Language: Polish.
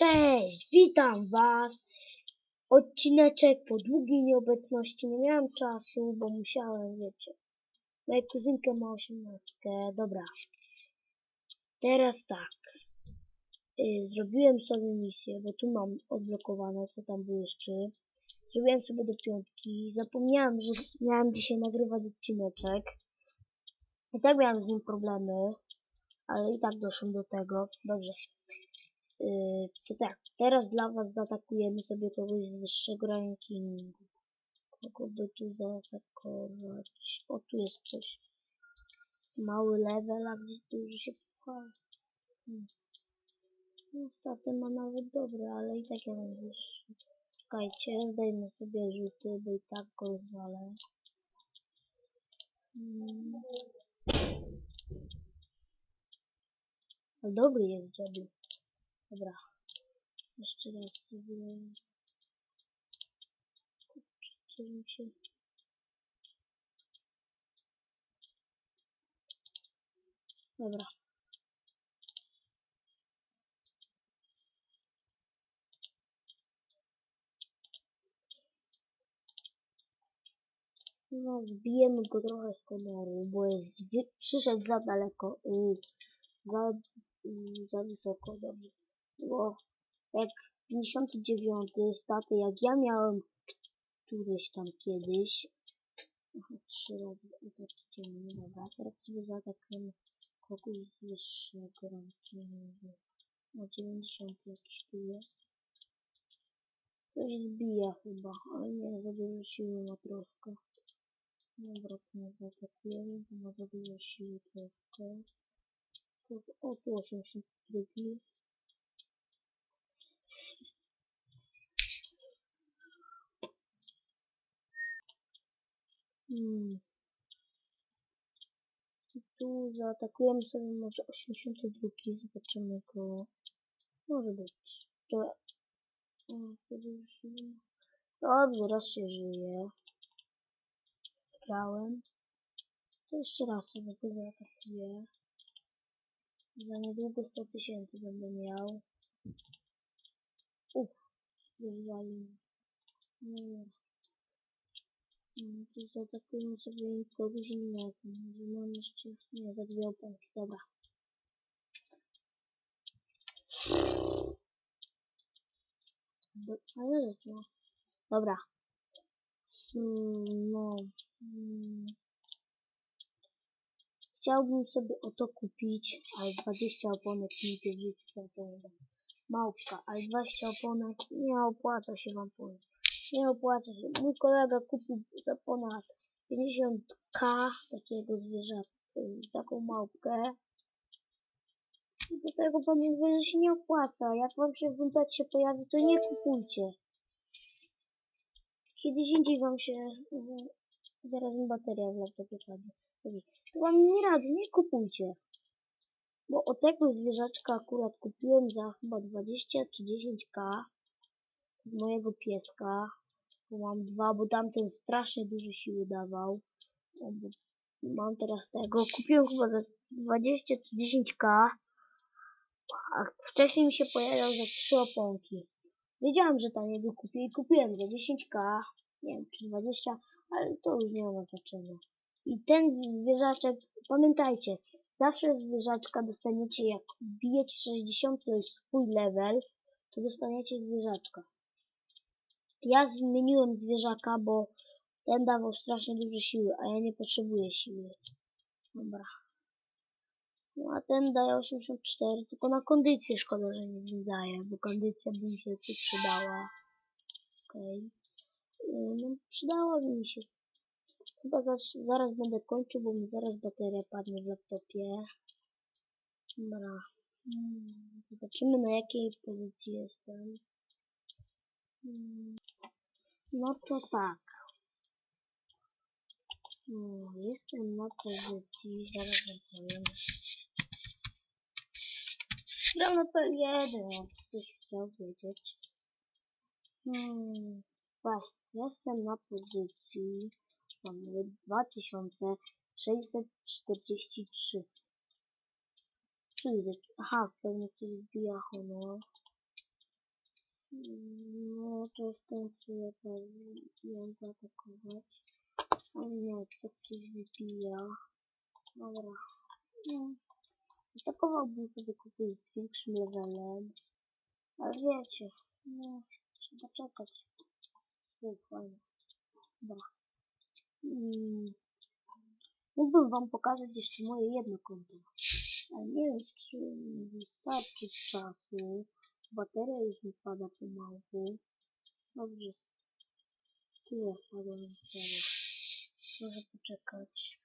Cześć, witam was. Odcineczek po długiej nieobecności. Nie miałem czasu, bo musiałem, wiecie. Moja kuzynka ma osiemnastkę. Dobra. Teraz tak. Y, zrobiłem sobie misję, bo tu mam odblokowane, co tam błyszczy. Zrobiłem sobie do piątki. Zapomniałem, że miałem dzisiaj nagrywać odcineczek. I tak miałem z nim problemy, ale i tak doszłem do tego. Dobrze. Yy, to tak, teraz dla was zaatakujemy sobie kogoś z wyższego rankingu. Kogo by tu zaatakować? O, tu jest ktoś. Mały level, a gdzieś duży się pcha. Hmm. No, staty ma nawet dobre, ale i tak ja mam wyższy. Czekajcie, zdejmę sobie rzuty, bo i tak go rozwalę. Hmm. Dobry jest dziadu. Dobra. Jeszcze raz sobie... Kurczę, co mi się... Dobra. No, zbijemy go trochę z komoru, bo jest przyszedł za daleko, y, za, y, za wysoko, dobrze. Bo jak 59 staty, jak ja miałem któryś tam kiedyś, aha, trzy razy ataki dziennie, dobra, teraz sobie zaatakujemy kogoś z wyższego rankingu. O 90 jakiś tu jest. Ktoś zbija chyba, ale nie, za dużo siły ma troszkę. Dobra, to nie zaatakujemy, bo ma za dużo siły troszkę. O, tu 82. Hmm. Tu zaatakujemy sobie może 82, zobaczymy go. Może być. To... Dobrze, raz się żyje. Grałem. To jeszcze raz sobie go zaatakuję. Za niedługo 100 tysięcy będę miał. Uff, wywalił. Nie. No, to sobie kogoś innego. Może mam jeszcze... Nie, za dwie oponki. Dobra. Do... Ale rzeczy. Dobra. Hmm, no. Hmm. Chciałbym sobie o to kupić, ale 20 oponek nigdy w życiu. Małpka, ale 20 oponek nie opłaca się wam powiem. Nie opłaca się. Mój kolega kupił za ponad 50k takiego zwierzaka, taką małpkę. I do tego wam mówię, że się nie opłaca. Jak wam się w impecie pojawi, to nie kupujcie. Kiedyś indziej wam się... mhm, Zaraz mi bateria w laptopie padnie. To wam nie radzę, nie kupujcie. Bo o tego zwierzaczka akurat kupiłem za chyba 20 czy 10k. Mojego pieska. Mam dwa, bo tamten strasznie dużo siły dawał. Mam teraz tego. Kupiłem chyba za 20 czy 10k. A wcześniej mi się pojawiał za 3 oponki. Wiedziałem, że taniego kupię i kupiłem za 10k. Nie wiem, czy 20, ale to już nie ma znaczenia. I ten zwierzaczek, pamiętajcie, zawsze zwierzaczka dostaniecie, jak bijecie 60 to jest swój level, to dostaniecie zwierzaczka. Ja zmieniłem zwierzaka, bo ten dawał strasznie dużo siły, a ja nie potrzebuję siły. Dobra. No a ten daje 84, tylko na kondycję szkoda, że nie daje, bo kondycja by mi się tu przydała. Okej. Okay. No przydałaby mi się. Chyba za, zaraz będę kończył, bo mi zaraz bateria padnie w laptopie. Dobra. Hmm, Zobaczymy na jakiej pozycji jestem. No to tak. Hmm, Jestem na pozycji, zaraz wam powiem. Gram na P1, jak ktoś chciał wiedzieć. Hmm, właśnie, jestem na pozycji mamy 2643. Czyli, aha, pewnie ktoś zbija honor. To jest ten, co ja powinien zaatakować. O nie, to ktoś wypija. Dobra. No. Atakowałbym sobie kogoś z większym levelem. Ale wiecie, no, trzeba czekać. Nie, fajnie. Dobra. Mm. Mógłbym wam pokazać jeszcze moje jedno konto. Ale nie wiem, czy wystarczy czasu. Bateria już mi pada pomału. Dobrze. Tyle prawie. Może poczekać.